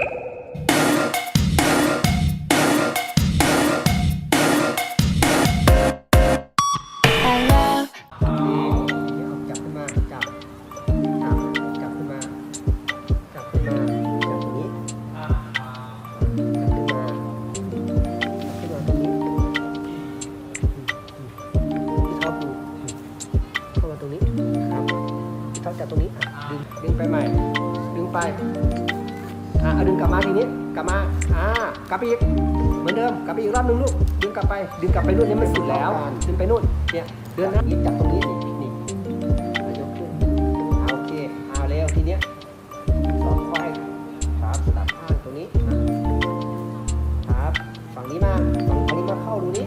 จับขึ้นมา จับ จับ จับขึ้นมา จับขึ้นมา จับตรงนี้ จับขึ้นมา จับขึ้นมาตรงนี้พี่ท็อดูเข้ามาตรงนี้ ครับพี่ท็อจับตรงนี้ดึง ดึงไปใหม่ ดึงไป อ่าดึงกลับมาทีนี้กลับมาอ่ากลับไปอีกเหมือนเดิมกลับไปอีกรอบนึงลูกดึงกลับไปดึงกลับไปนู่นนี่มันสุดแล้วดึงไปนู่นเนี่ยเดินนะยิบจากตรงนี้นี่นี่ยกขึ้นโอเคเอาแล้วทีเนี้ยสองควายครับสลับข้างตรงนี้ครับฝั่งนี้มาฝั่งนี้มาเข้าดูนี้